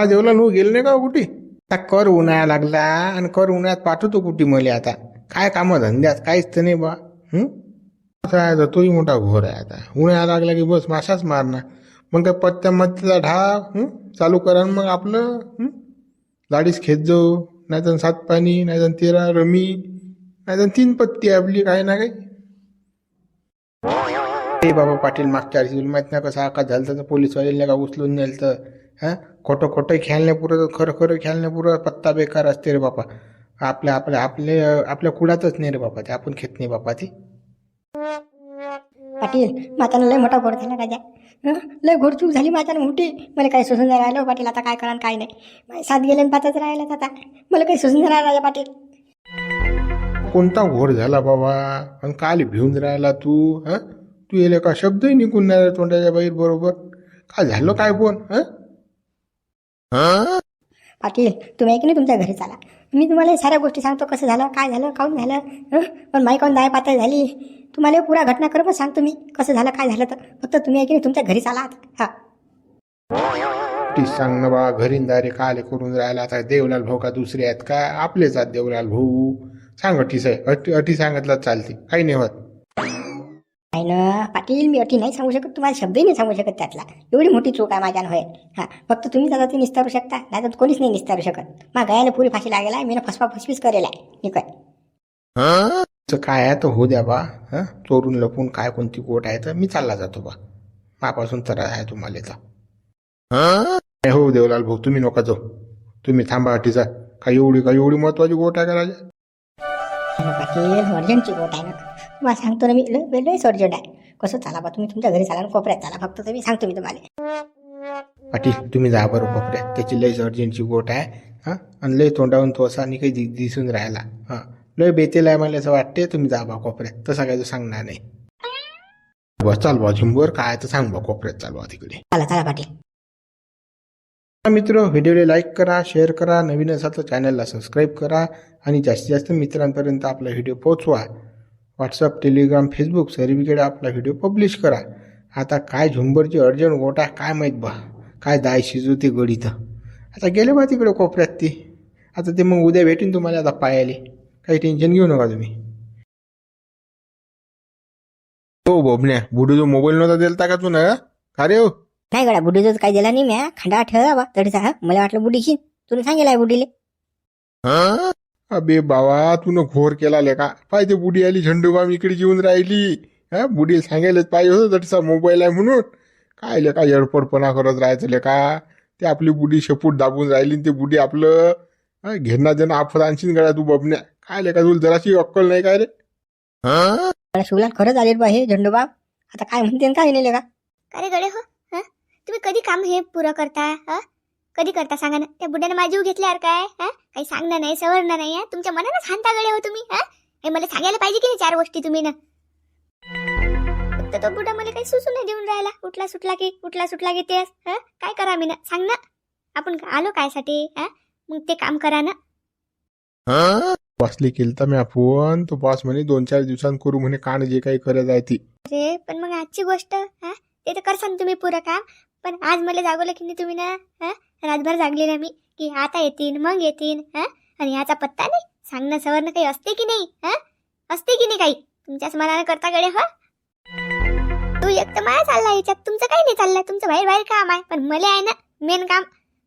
हा जेवला हो गेले नाही का हो कुठे? आता कर उन्हाळा लागला आणि कर उन्हाळ्यात पाठवतो कुठे मले आता. काय कामं धंद्यात? काहीच तर नाही बा. तोही मोठा घोर आहे आता. उन्हाळा लागला की बस माशाच मारणार. मग काय पत्त्या मत्त्याचा ढा चालू करा आणि मग आपलं लाडीस लाडीच खेच जाऊ. नाही तर सात पाणी नाही तर तेरा रमी नाही तर तीन पत्ती आपली काय ना काही. ते बाबा पाटील मागच्या माहीत माहीत नाही कसं आका झालं तर पोलीसवाले का उचलून नेलं तर हां? खोटं खोटं खेळण्या पुरं खरं खरं खेळण्या पुरं पत्ता बेकार असते रे बापा. आपल्या आपल्या आपले आपल्या कुडातच नाही रे बापा ते. आपण खेत नाही बापा ती. पाटील माझ्यानं लय मोठा घोड झाला राजा. हं? लय घोडचूक झाली माझ्यानं मोठी. मला काही सुचून नाही राहिलं पाटील. आता काय करा काय नाही. सात गेले आणि पाचच राहिलं आता. मला काही सुचून नाही राहिलं राजा पाटील. कोणता घोर झाला बाबा? आणि काल भिवून राहिला तू हां? तू येले का शब्दही निघून नाही तोंडाच्या बाहेर बरोबर? काय झालं काय पण हां? पाटील तुम्ही की नाही तुमच्या घरी चाला. मी तुम्हाला साऱ्या गोष्टी सांगतो कसं झालं काय झालं काऊन झालं हं? पण माई काऊन दाय पातळ झाली? तुम्हाला पुरा घटना करून सांगतो मी कसं झालं काय झालं तर. फक्त तुम्ही की नाही तुमच्या घरी चाला आता. हा. ती सांग ना बा घरी दारे काले करून राहिला आता देवलाल भाऊ का दुसरे आहेत का? आपलेच आहेत देवलाल भाऊ. सांग अटीस आहे अटी अटी सांगितलं चालते. काही नाही होत. नाही ना? पाटील मी अटी नाही सांगू शकत तुम्हाला शब्दही नाही सांगू शकत त्यातला. एवढी मोठी चूक आहे माझ्यानं होय. हां फक्त तुम्हीच आता ती निस्तारू शकता नाही तर कोणीच नाही निस्तारू शकत. मग गयाला पुरी फाशी लागेल आहे मी फसवा फसवीस करेल आहे मी काय आहे तर होऊ द्या बा हं? चोरून लपून काय कोणती गोट आहे तर मी चालला जातो बा. मापासून तर आहे तुम्हाला तर हो देवलाल भाऊ तुम्ही नका जाऊ. तुम्ही थांबा अटीचा. काय एवढी काय एवढी महत्वाची गोट आहे का राजा? पाटील अर्जंटची गोट आहे ना. तुम्हाला सांगतो ना मी लय लयच अर्जंट आहे. कसं चाला बा तुम्ही तुमच्या घरी चाला कोपऱ्यात चाला फक्त तुम्ही सांगतो मी तुम्हाला. पाटील तुम्ही जा बरं कोपऱ्यात त्याची लयच अर्जंटची गोट आहे हां? आणि लय तोंडावून तो असा आणि काही दि- दिसून राहिला हां? लय बेतेल आहे मला असं वाटते तुम्ही जा बा कोपऱ्यात तसा काय तो सांगणार नाही. बस चाल बा झुंबर काय तर सांग बा कोपऱ्यात चाल बा तिकडे. चला चला पाटील. मित्र व्हिडिओला लाईक करा शेअर करा नवीन असाल तर चॅनलला सबस्क्राईब करा आणि जास्तीत जास्त मित्रांपर्यंत आपला व्हिडिओ पोहोचवा. व्हॉट्सअप टेलिग्राम फेसबुक सर्वीकडे आपला व्हिडिओ पब्लिश करा. आता काय झुंबरची अर्जंट गोटा काय माहीत बा. काय दाय शिजवते गडी तर आता गेले बा तिकडे कोपऱ्यात ती. आता ते मग उद्या भेटीन तुम्हाला आता पायाले. काही टेन्शन घेऊ नका तुम्ही. हो बोबण्या बुडू जो मोबाईल नव्हता दिलता का तू ना का रे हो? नाही गड्या बुडीचं काही दिला नाही म्या. खंडा ठेवला बा तडीचा हा. मला वाटलं बुडीशी तुम्ही सांगेल आहे बुडीले. अबे बाबा तू घोर केला लेका पाहिजे बुडी आली झंडूबाम इकडे येऊन राहिली. हा? बुडीला सांगायलाच पाहिजे होतं तसा मोबाईल आहे म्हणून. काय लेका येडपडपणा करत राहायचं लेका ते आपली बुडी शेपूट दाबून राहिली आणि ते बुडी आपलं हा, घेणार देणं आपत आणशील गड्या तू बबण्या काय लेका तुला जराशी अक्कल नाही काय रे? मला शिवलाल खरंच आले बा हे झंडूबाब आता काय म्हणते काय नाही का? अरे गडे हो हं? तुम्ही कधी काम हे पुरं करता हं? कधी करता सांगा ना त्या बुड्याने माझी जीव घेतल्यावर काय हं? काही सांगणं नाही सवरणं नाही हं? तुमच्या मनानच हानता गडे हो तुम्ही हं? हे मला सांगायला पाहिजे की नाही चार गोष्टी तुम्ही ना फक्त तो बुडा मला काही सुचून नाही देऊन राहिला उठला सुटला की उठला सुटला की तेच हं? काय करा मी ना सांग ना आपण आलो काय साठी हं? मग ते काम करा ना बसली केलं तर मी आपण तो बॉस म्हणे दोन चार दिवसांत करू म्हणे कान जे काही करत आहे ती अरे पण मग आजची गोष्ट हं? ते तर करसान तुम्ही पुरं काम पण आज मला जागवलं की नाही तुम्ही ना हं? रातभर जागले ना मी की आता येतील मग येतील हं? आणि याचा पत्ता नाही? सांगणं सवरणं काही असते की नाही हं? असते की नाही काही? तुमच्याच मनानं करता गडे हो? तू एक तर माया चालला याच्यात तुमचं काही नाही चाललंय तुमचं बाहेर बाहेर काम आहे पण मला आहे ना मेन काम.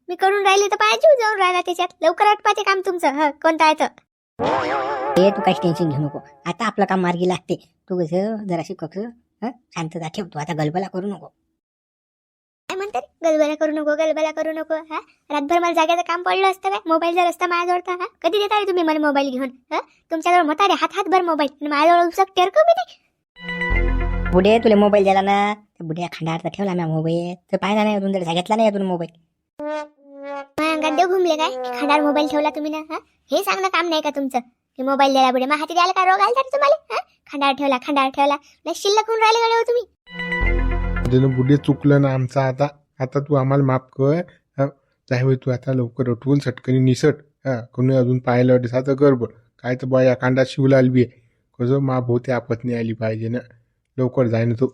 मी करून राहिले तर पाहिजे जाऊन राहिला त्याच्यात. लवकर आटपाचे काम तुमचं ह? कोणतं आहे तर? हे तू काही टेन्शन घेऊ नको. आता आपलं काम मार्गी लागते. तू कसं जराशी कक्ष हं? शांतता ठेव तू आता गलबला करू नको. काय म्हणतात? गलबला करू नको गलबला करू नको हा? रातभर मला जाग्याचं काम पडलं असतं काय मोबाईल जर असता माझ्याजवळ तर हा? कधी देता रे तुम्ही मला मोबाईल घेऊन हा? तुमच्याजवळ मता रे हात हातभर मोबाईल. आणि माझ्याजवळ उसक टेरक बी नाही. बुडे तुला मोबाईल दिला ना? त्या बुड्या खंडारचा ठेवला ना मोबाईल. तर पाहिला नाही अजून तरी घेतला नाही अजून मोबाईल. माझ्या अंगात देव घुमले काय? की खंडार मोबाईल ठेवला तुम्ही ना हा? हे सांगणं काम नाही का तुमचं? की मोबाईल द्यायला बुडे मग हाती द्यायला का रोग आला तुम्हाला हा? खंडार ठेवला खंडार ठेवला. लय शिल्लक होऊन राहिले गडे हो तुम्ही? त्यानं बुडे चुकलं ना आमचं आता. आता तू आम्हाला माफ कर. हा, जाय तू आता लवकर उठवून सटकनी निसट. हा? कोणी अजून पाहिलं दिसाचं गडबड काय तर बा या कांदा शिवलाल बी कसं मा भोवती आपत्नी आली पाहिजे ना. लवकर जाय ना तू.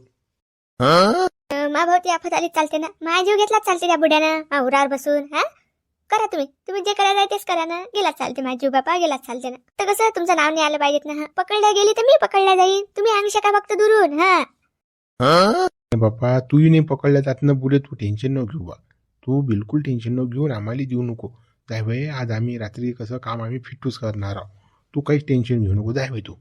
मा भावती आफत आली चालते ना. माझा जीव घेतलाच चालते त्या बुड्यानं मा उरावर बसून. हा? करा तुम्ही. तुम्ही जे करायचं आहे तेच करा ना. गेलाच चालते माझी जीव बापा गेलाच चालते ना. तर कसं तुमचं नाव नाही आलं पाहिजेत ना. हा? पकडल्या गेली तर मी पकडल्या जाईन. तुम्ही आणू शका फक्त दुरून. हा? नाही बाप्पा तूही नाही पकडल्या जात ना बुले तू टेन्शन न घेऊ बा तू बिलकुल टेन्शन न घेऊन आम्हाला देऊ नको. जाय भाई आज आम्ही रात्री कसं काम आम्ही फिटूच करणार आहोत. तू काहीच टेन्शन घेऊ नको जाय भाई तू.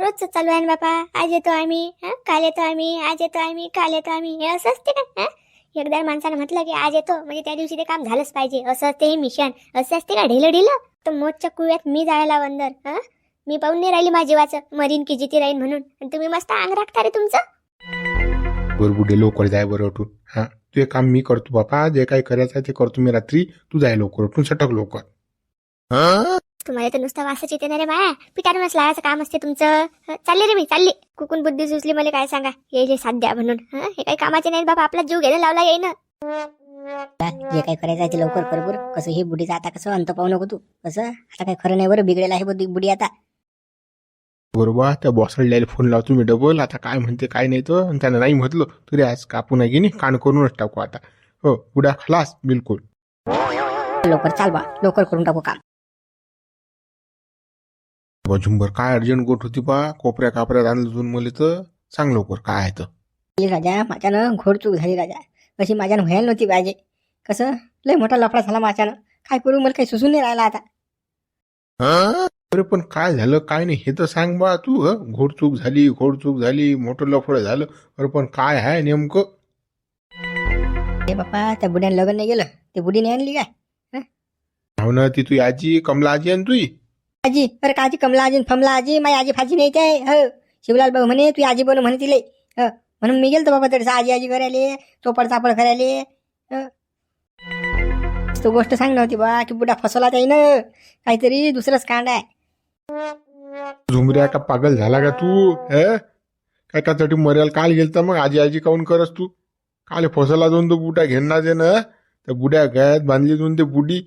रोजच चालू आहे ना बापा. आज येतो आम्ही काल येतो आम्ही आज येतो आम्ही काल येतो आम्ही. हे असं असते का? हा? एकदा माणसानं म्हटलं की आज येतो म्हणजे त्या दिवशी ते काम झालंच पाहिजे. असं असते हे मिशन असं असते का ढिलं ढिलं तर मोठच्या कुव्यात मी जायला वंदर हा? मी पाहून नाही राहिली माझ्या जीवाचं मरीन की जिती राहीन म्हणून. आणि तुम्ही मस्त अंग राखता रे तुमचं. बरं बुडे लवकर जाय बरं उठून. हा तू एक काम मी करतो बापा जे काही करायचं आहे ते करतो मी रात्री. तू जाय लवकर उठून सटक लवकर. तुम्हाला तर नुसतं वासच येते ना रे बाया पिठारूनच लावायचं काम असते तुमचं. चालले रे मी चालले. कुकून बुद्धी सुचली मला काय सांगा. येईल साध्या म्हणून. हं, काही कामाचे नाहीत बाबा आपला जीव घ्यायला लावला येईन. जे काही करायचं आहे ते लवकर कर बरं. कसं ही बुडीचा आता कसं अंत पाहू नको तू. कसं? आता काही खरं नाही बरं बिघडेल आहे बुद्धी बुडी आता. बरोबर त्या बॉसला फोन लावतो मी डबल आता काय म्हणते काय नाही तर आणि त्यानं नाही म्हटलं तरी आज कापू नाही की नाही कान करूनच टाकू आता. हो बुडा खलास बिलकुल. लवकर चाल बा लवकर करून टाकू काम. बा झुंबर काय अर्जंट गोट होती बा? कोपऱ्या कापऱ्यात आणलं तुम्ही मला तर सांग लवकर काय आहे तर राजा माझ्यानं घोडचूक झाली राजा. अशी माझ्यानं व्हायला नव्हती पाहिजे. कसं? लय मोठा लफडा झाला माझ्यानं. काय करू मला काही सुचून नाही राहिला आता. अरे पण काय झालं काय नाही हे तर सांग बा तू हं? घोडचूक झाली घोडचूक झाली मोठं लफडं झालं. अरे पण काय आहे नेमकं? हे बाप्पा त्या बुड्यानं लग्न नाही गेलं ते बुडीने आणली काय? हो? ना ती तुझी आजी कमला आजी आणि तुई आजी अरे काजी कमला आजी फमला आजी? माझी आजी फाजी नाही ते हो. शिवलाल भाऊ म्हणे तू आजी बोल म्हणे तिले हो. म्हणून मी गेलतो बाबा तरी आजी आजी करायले चोपड चापड करायले. हं. तो गोष्ट सांग नव्हती बा की बुडा फसवला त्याईनं. काहीतरी दुसरंच कांड आहे. झुमऱ्या का पागल झाला का तू? हे? काय त्यासाठी मर्याल काल गेलता मग आजी आजी काऊन करस तू? काल फसला जाऊन तो बुटा घेणार दे ना त्या बुड्या गळ्यात बांधली जाऊन ते बुडी.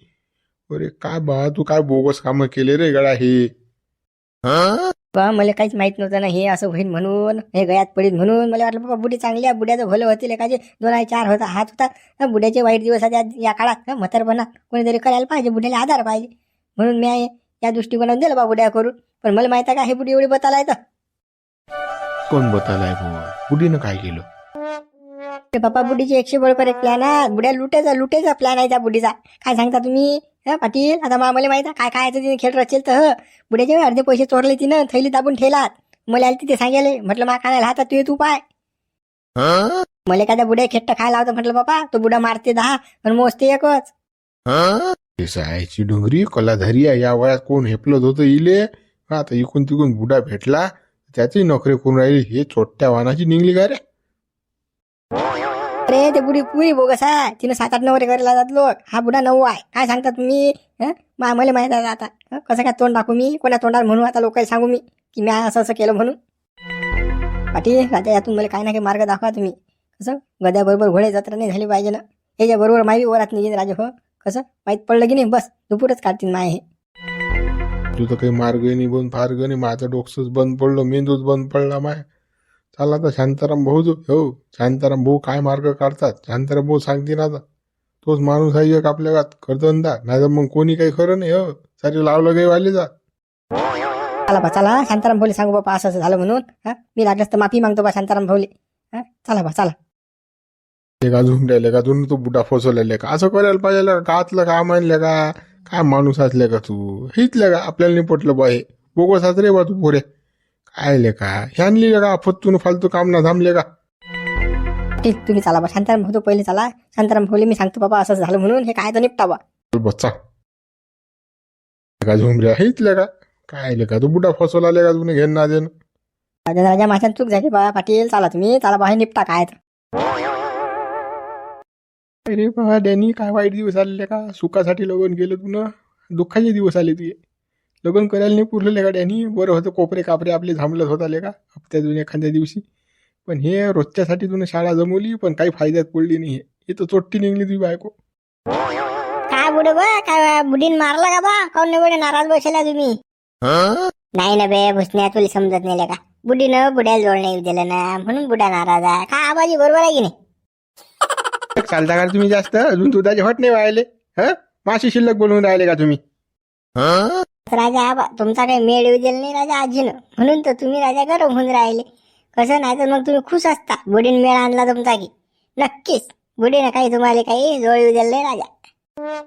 अरे काय बा तू काय बोगस काम केले रे गळा हे? हा? बा मला काहीच माहीत नव्हतं ना हे असं होईल म्हणून हे गळ्यात पडीत म्हणून. मला वाटलं बाबा बुडी चांगली आहे बुड्याचं भलं होतील एकाचे दोन आहे चार होता हात होतात बुड्याचे वाईट दिवस आहेत या- काळात. हं, कोणीतरी करायला पाहिजे बुड्याला आधार पाहिजे. म्हणून मी आहे. या दृष्टिकोनात दिलं बा बुड्या करून. पण मला माहीत आहे का हे बुडी एवढी बताला येतं कोण बतालाय बुडीनं काय केलं? ते बाबा बुडीचे एकशे बरोबर एक प्लॅन आहे. बुड्या लुटेचा लुटेचा प्लॅन आहे त्या बुडीचा. काय सांगता तुम्ही? हं, पाटील? आता मा- मला माहीत आहे काय काय आहे ते तिने खेळ रचेल तर. हं. बुड्याचे अर्धे पैसे चोरले तिनं थैली दाबून ठेवलात. मला आले तिथे सांगेले म्हटलं मा खायला हातात तू ये तू पाय. हा? मला एखाद्या बुड्या खेट्ट खायला होतं म्हटलं बाबा तो बुडा मारते दहा आणि मोजते एकच. सायची डोंगरी कलाधारिया या वयात कोण हेपलत होतं इले? आता इकून तिकून बुडा भेटला. त्याची नोकरी करून राहिली. हे छोट्या वाहनाची निघली का रे? अरे ते बुडी पुरी बोगस आहे. तिनं सात आठ नवरे करायला जात लोक. हा बुडा नऊ आहे. काय सांगता तुम्ही हं? मा मला माहीत आहे आता. हं? कसं काय तोंड टाकू मी? कोणा तोंडात म्हणू? आता लोकांना सांगू मी. की मी असं असं केलं म्हणून. पाटील राजा यातून मला काही ना काही मार्ग दाखवा तुम्ही. कसं? गद्याबरोबर घोडे जत्रा नाही झाली पाहिजे ना. याच्या बरोबर माही वरात निघेन राजा हो. कसं? माहीत पडलं की नाही? बस दुपूरच काढतील माय हे. तू तर काही मार्ग नाही बंद फार्ग नाही. माझं डोकसंच बंद पडलं मेंदूच बंद पडला माय. चला आता शांताराम भाऊ जो हो शांताराम भाऊ काय मार्ग काढतात? शांताराम भाऊ सांगतील आता. तोच माणूस आहे एक आपल्या गात करतंदा नाही तर मग कोणी काही खरं नाही हो. सारे लावलं काही वाले जा. चला बा चला. शांताराम भाऊले सांगू बापा असं असं झालं म्हणून. हा? मी लागल्यास तर माफी मागतो बा शांताराम भाऊले. हा? चला बा चला. लेका झुमड्याले का तू तो बुडा फसवलेले का? असं करायला पाहिजे गातलं का मानलं का? काय माणूस असले का तू? हितलं का आपल्याला नाही पटलं बा हे. बोगस रे बा तू पुढे काय ले का? हे आणली का फत्तून फालतू काम ना थांबले का? ठीक तुम्ही चला बा. शांताराम भाऊ तो पहिले चला. शांताराम भाऊले मी सांगतो बाबा असं झालं म्हणून हे काय तर निपटा बा. बच्चा का झुमऱ्या हितलं का काय ले का? तू बुडा फसवला का तुने घेणं ना देणं. राजा राजा माझ्या चूक झाली बा पाटील. चला तुम्ही चला बा हे निपटा काय तर. अरे बाबा डॅनी काय वाईट दिवस आलेले का? सुखासाठी लग्न गेलं तू ना? दुःखाचे दिवस आले तुझे. लग्न करायला नाही पुरलेले का डॅनी? बरं होतं कोपरे कापरे आपले थांबलत होत आले का? हप्त्यातून एखाद्या दिवशी. पण हे रोजच्यासाठी तुला शाळा जमवली पण काही फायद्यात पडली नाही. हे तर चोट्टी निघली तुझी बायको. काय बुडे बा काय बुडीन मारला का बा? काऊन नाही बुडे नाराज बसला तुम्ही? नाही ना बे भुसण्या तुला समजत नाही का? बुडीनं बुड्याला जोड नाही दिलं ना म्हणून बुडा नाराज आहे. का आबाजी बरोबर आहे की नाही? चालता का तुम्ही जास्त अजून दुधाचे हट नाही व्हायले ह? माशी शिल्लक बोलून राहिले का तुम्ही? राजा आबा तुमचा काही मेळ येऊ दिला नाही राजा आजीनं. म्हणून तर तुम्ही राजा गरम होऊन राहिले. कसं नाही तर मग तुम्ही खुश असता. बुडीन मेळ आणला तुमचा की. नक्कीच बुडीनं काही तुम्हाला काही येऊ दिलं नाही राजा.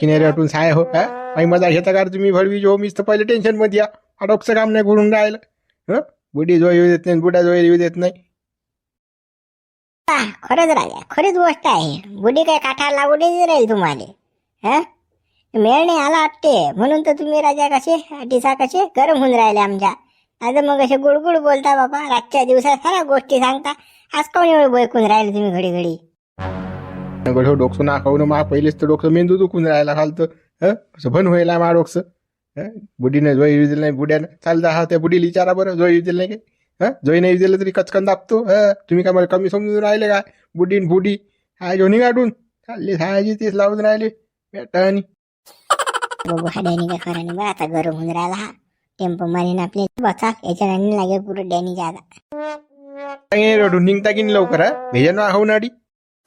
किनारी वाटून साय हो हा? काही मजा घेता का तुम्ही भडवी? जो मीच तर पहिले टेन्शनमध्ये या. अडोकचं काम नाही करून राहिलं. हं? बुडी जो येऊ देत नाही बुड्या जो येऊ देत नाही. हा, खरंच राजा खरीच गोष्ट आहे. बुडी काय काठाला लागूनच नाही राहील तुम्हाला हा? मेळ नाही आला वाटते म्हणून तर तुम्ही राजा कसे डिसा कसे गरम होऊन राहिले आमच्या. आता मग असे गुडगुड बोलता बाबा रातच्या दिवसात साऱ्या गोष्टी सांगता आज कोण एवढं बैकून राहिले तुम्ही घडी घडी? गडो डोकसं ना खाऊन मा पहिलेच तर डोकं मेंदू दुखून राहिला खालतं हं? असं भन व्हायला मा डोकसं हं? बुडीने जो दिलं नाही बुड्यानं चालता हा त्या बुडीला विचारा बरं जो दिलं नाही काय? हं? जोई नाही दिलं तरी कचकन दाबतो. हं? तुम्ही काय मला कमी समजून राहिले काय बुडीन बुडी हा जोनी गाठून चालली सायाची तेच लावून राहिले. बघू हा डॅनी खरं नाही आता गरम होऊन राहिला हा. टेम्पो मारीन आपले. बसा याच्या नाही लागेल पुरं डॅनीच्या आता काही रडून निघता की नाही लवकर हा? भेजा ना हो नाडी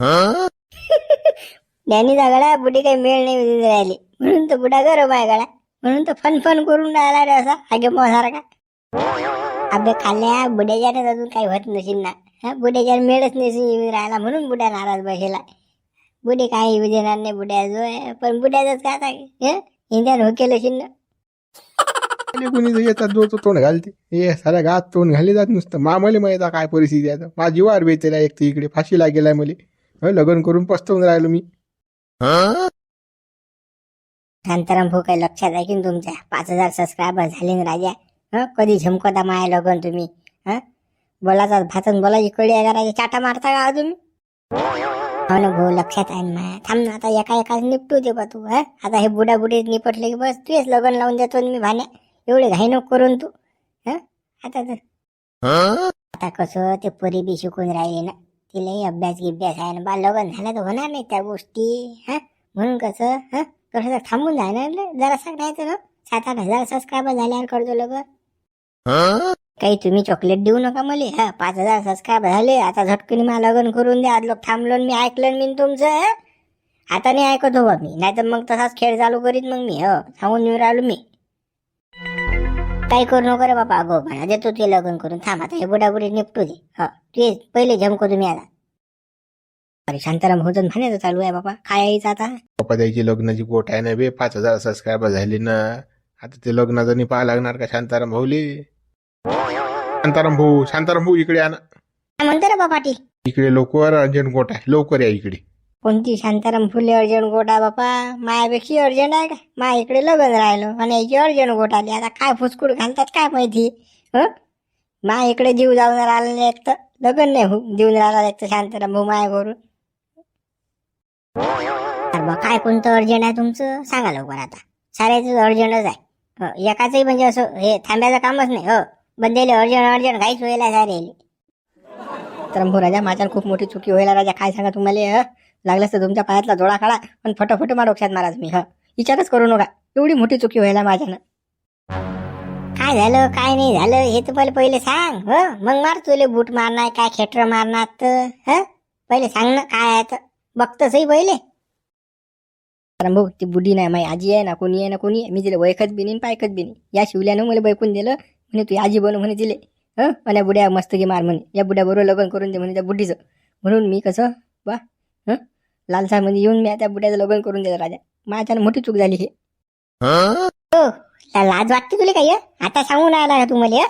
डॅनीचा गळा बुडी काही मेळ नाही देऊन राहिली. म्हणून तर बुडा गरम आहे गळा. म्हणून तर फन फन करून राहिला रे असा हागे मोसारखा अबे खाल्ल्या बुड्याच्याने अजून काही होत नशील ना. हा बुड्याच्या मेळच नसेल राहिला म्हणून बुड्या नाराज बसेला बुडे काय येऊ देणार नाही बुड्या जो आहे पण बुड्याच काय हं? इंडियन हो केलं असेल ना कोणी येतात जो तो तोंड घालते? हे साऱ्या गात तोंड घाले जात नुसतं. मा मला माहीत काय परिस्थिती आहे. माझ्या जीवावर बेतेला एक तर इकडे फाशीला गेलाय मला. लग्न करून पस्तवून राहिलो मी. शांताराम भाऊ काही लक्षात आहे की तुमच्या? पाच हजार सबस्क्रायबर झाले ना राजा. हं? कधी झमकता माया लगन तुम्ही हं? बोलाचा भातन बोला इकडे करायचे चाटा मारता का अजून? तुम्ही हो ना भाऊ लक्षात आहे ना माया. थांब ना आता एका एका निपटू दे बा तू हा? आता हे बुडा बुडी निपटले की बस तुझेच लग्न लावून देतो मी भाण्या. एवढे घाई नको करून तू हं? आता तर. आता कसं ते परी बी शिकून राहिले ना. तिलाही अभ्यास गिभ्यास आहे ना बा लगन झालं तर होणार नाही त्या गोष्टी हा? म्हणून कसं हा? कसं थांबून जाणार जरा सांगायचं ना. सात आठ हजार सबस्क्रायबर झाल्यावर करतो लगन. काही तुम्ही चॉकलेट देऊ नका मला. हा पाच हजार सबस्क्राईब झाले. आता झटकन मला लग्न करून द्या. आज लोक थांबलो मी ऐकलं मी तुमचं आता नाही ऐकत हो मी. नाही तर मग तसाच खेळ चालू करीत मग मी हो? सांगून येऊन राहिलो मी. काही करू नको रे बाबा अगो म्हणा देतो ते लग्न करून. थांब आता हे बुडाबुडी निपटू दे हो ते पहिले झमको तुम्ही आता. अरे शांताराम हो भोजन म्हणायचं चालू आहे बाबा काय यायचं आता? पप्पा द्यायची लग्नाची गोट आहे ना बे. पाच हजार सबस्क्रायबर झाली ना. आता ते लग्नाचं नाही पाहा लागणार का शांताराम भाऊले? शांताराम भाऊ शांताराम भाऊ इकडे आणा काय म्हणतो रे बाबा पाटील. इकडे लवकर अर्जंट गोट आहे. लवकर या इकडे. कोणती? शांताराम फुले अर्जंट गोटा बापा मायापेक्षा अर्जंट आहे का? माया इकडे लग्न राहिलो आणि याची अर्जंट गोट आली. आता काय फुसकुड घालतात काय माहिती? हं? माया इकडे जीव जाऊन राहिला एक तर. लग्न नाही हो देऊन राहिला एक तर शांताराम भाऊ माया करून अरे बा काय कोणतं अर्जंट आहे तुमचं? सांगा लवकर आता. साऱ्याच अर्जंटच आहे. हो, एकाचंही म्हणजे असं हे थांब्याचं कामच नाही हो. बंदेले अर्जंट अर्जंट काहीच व्हायला सारे तर राजा माझ्या खूप मोठी चुकी व्हायला राजा काय सांगा तुम्हाला ह? लागलंच तर तुमच्या पायातला जोडा काढा पण फटोफट मारोक्षात महाराज मी ह? विचारच करू नका. एवढी मोठी चुकी व्हायला माझ्यानं. काय झालं काय नाही झालं हे तर पहिले पहिले सांग ह? मग मार तुले बूट मारणार काय खेटर मारणार तर ह? पहिले सांग ना काय आहे तर. बघतसही पहिले. कारण भाऊ ती बुडी नाही माझी आजी आहे ना कोणी आहे ना कोणी आहे? मी तिला वयखत बिनी पायखत बिनी या शिवल्यानं मला बैकून दिलं म्हणे तू आजी बनव म्हणे दिले हं? या बुड्या मस्त की मार म्हणे. या बुड्याबरोबर लग्न करून दे म्हणे त्या बुड्डीचं म्हणून मी कसं बा हं? लालसामध्ये येऊन मी त्या बुड्याचं लग्न करून दिलं राजा. माझ्यानं मोठी चूक झाली हे. लाज वाटते तुला हं? आता सांगून आला का तुम्हाला?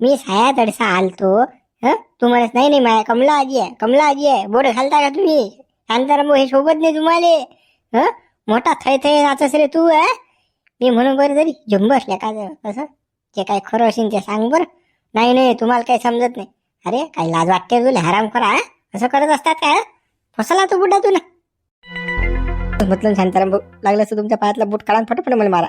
मी साया तडसा आलतो हं? तुम्हाला नाही नाही माया कमला आजी आहे कमला आजी आहे. बोर घालता का तुम्ही? शांताराम भाऊ हे सोबत नाही तुम्हाला. हं? मोठा थै थै नाचस रे तू हं? मी म्हणून बरं तरी झुंबस का कसं? जे काय खरं असेल ते सांग बरं. नाही नाही तुम्हाला काही समजत नाही. अरे काही लाज वाटते तुला हराम करा असं करत असतात काय फसला तो बुड्डा तुला म्हटलं ना शांताराम भाऊ लागलं असतं तुमच्या पायातला बूट काढा फटफट मला मारा.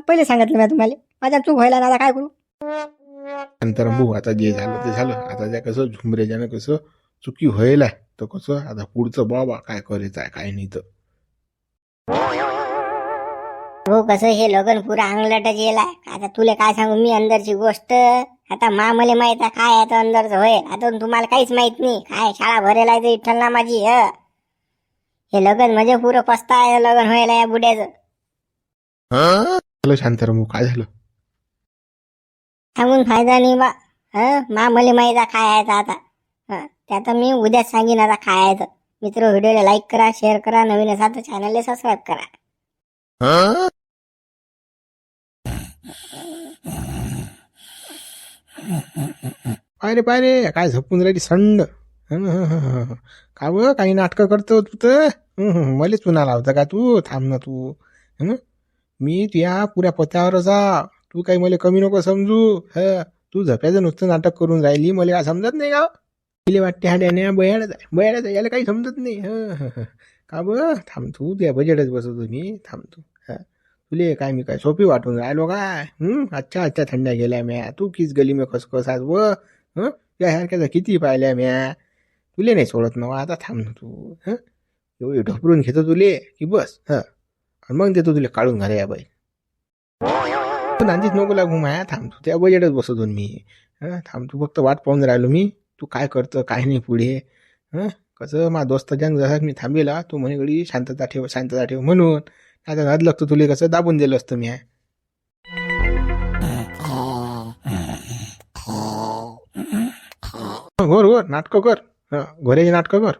पहिले सांगितलं मी तुम्हाला. माझ्या चूक व्हायला ना आता काय करू? शांताराम भाऊ आता जे झालं ते झालं. आता त्या कसं झुमरेजानं कसं चुकी व्हायला तर कसं आता पुढचं बाबा काय करायचं आहे काय नाही तर. हो कसं हे लगन पुरा अंगलटच येलाय आता तुला काय सांगू मी अंदरची गोष्ट आता मा मला माहीत आहे काय आता अंदरचं होय. आता तुम्हाला काहीच माहीत नाही. काय शाळा भरेला आहे इठ्ठल ना माझी ह? हे लग्न म्हणजे पुरं पस्ता आहे लग्न व्हायला या बुड्याचं. झालं शांताराम काय झालं? सांगून फायदा नाही बा हं? मा मले माहीत आहे काय आहे तर आता हं? त्यात मी उद्याच सांगेन आता काय आहे तर मित्र व्हिडिओला लाईक करा शेअर करा नवीन असाल तर चॅनलला सबस्क्राईब करा. पाय रे पाय रे काय झपून राहिली संड. हं, हं, हं, हं. का ब काही नाटकं करतो तू तर. मले चुना लावतं का तू? थांब ना तू. हं? मी तुया पुऱ्या पत्त्यावरच आ तू काही मला कमी नको समजू. ह. तू झप्याचं नुसतं नाटक करून राहिली. मला काय समजत नाही का तिला वाटते हा हाड्याने बयाडच आहे बयाडच आहे याला काही समजत नाही. हं, हं, हं. का ब थांब तू. तुया बजेटच बसवतो मी. थांब तू. तुले काय मी काय सोपी वाटून राहिलो काय? अच्छा अच्छा थंड्या गेल्या म्या. तू किस गली मे खसखस आज व? हं? यासारख्याचा किती पाहिल्या म्या तुले नाही सोडत ना आता थांब ना तू हं? एवढी ढोपरून घेतो तुले की बस हं? आणि मग देतो तुला काढून घाले या बाई. तू नांदीच नको लागू माया थांब तू त्या बजेटच बसतो मी हं? थांब तू फक्त वाट पाहून राहिलो मी तू काय करतं काय नाही पुढे हं? कसं मा दोस्त जंग जसा मी थांबेला तू म्हणे गडी शांतता ठेव शांतता ठेव म्हणून. आता नाद लागतो तुले कसं दाबून दिलं असतं मी घोर घोर नाटकं कर. घोऱ्याची नाटकं कर.